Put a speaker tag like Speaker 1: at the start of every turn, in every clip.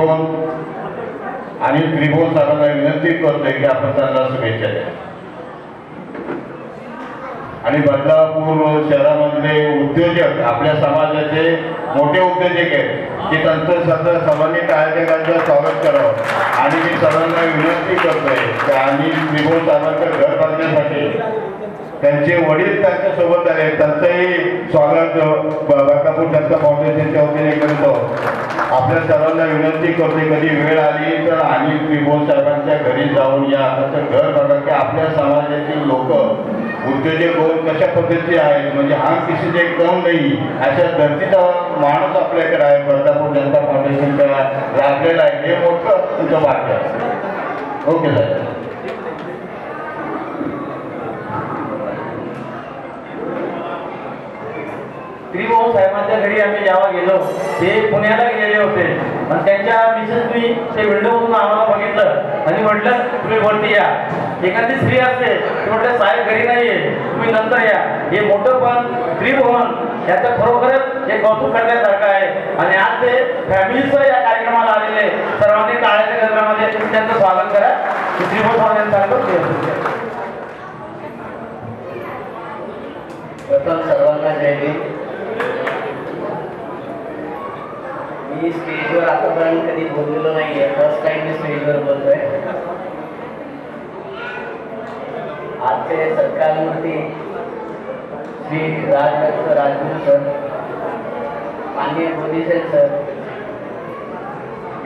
Speaker 1: आणि त्रिभुवन साहेबांना विनंती करतोय की आपण त्यांना शुभेच्छा द्या. आणि बदलापूर शहरामधले उद्योजक आपल्या समाजाचे मोठे उद्योजक आहेत की त्यांचं सध्या सर्वांनी टाळ्याच्या स्वागत करावं. आणि मी सर्वांना विनंती करतोय की आम्ही त्रिभुवन साहेबांचं घर बांधण्यासाठी त्यांचे वडील त्यांच्यासोबत आले त्यांचंही स्वागत बदलापूर जनता फाउंडेशनच्या वतीने करतो. आपल्या सर्वांना विनंती करते कधी वेळ आली तर आम्ही विमोल साहेबांच्या घरी जाऊन या. त्याचं घर बघा की आपल्या समाजातील लोक उद्योजक होऊन कशा पद्धती आहेत? म्हणजे हा किसी जे कम नाही? अशा धर्तीचा माणूस आपल्याकडे आहे. बदलापूर जनता फाउंडेशनच्या लाभलेला आहे. हे मोठं तुमचं वाक्य आहे. ओके साहेब.
Speaker 2: त्रिभुवन साहेबांच्या घरी आम्ही जेव्हा गेलो ते पुण्याला गेलेले होते. आणि त्यांच्या मिसेसनी ते विंडोमधून आम्हाला बघितलं. आणि म्हटलं तुम्ही वरती या. एखादी स्त्री असते ती म्हटलं साहेब घरी नाहीये. तुम्ही नंतर या. हे मोठं पण त्रिभुवन याचं खरोखरच हे कौतुक करण्यासारखं आहे. आणि आज ते फॅमिलीसह या कार्यक्रमाला आलेले सर्वांनी टाळ्याच्या कार्यक्रमामध्ये त्यांचं स्वागत करा. त्रिभुवन साहेबांसारखं
Speaker 3: प्रथम सर्वांना जय भीम मी स्टेजवर आतापर्यंत कधी बोललेलो नाहीये. फर्स्ट टाइम मी स्टेजवर बोलतोय. आजचे सत्कारमूर्ती श्री राजदत्त राजगुरू सर माननीय बोधीसेन सर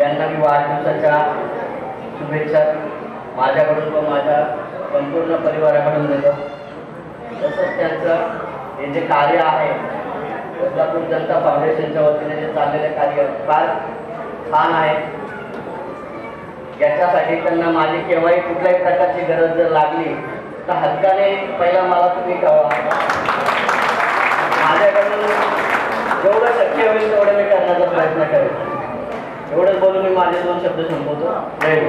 Speaker 3: यांना मी वाढदिवसाच्या शुभेच्छा माझ्याकडून व माझ्या संपूर्ण परिवाराकडून देतो. तसंच त्यांचं हे जे कार्य आहे बदलापूर जनता फाउंडेशनच्या वतीने जे चाललेले कार्य फार छान आहे. याच्यासाठी त्यांना माझी केव्हाही कुठल्याही प्रकारची गरज जर लागली तर हक्काने पहिला मला तुम्ही कळवा माझ्याकडून जेवढं शक्य होईल तेवढं मी करण्याचा प्रयत्न करेन. एवढंच बोलून मी माझे दोन शब्द संपवतो. जय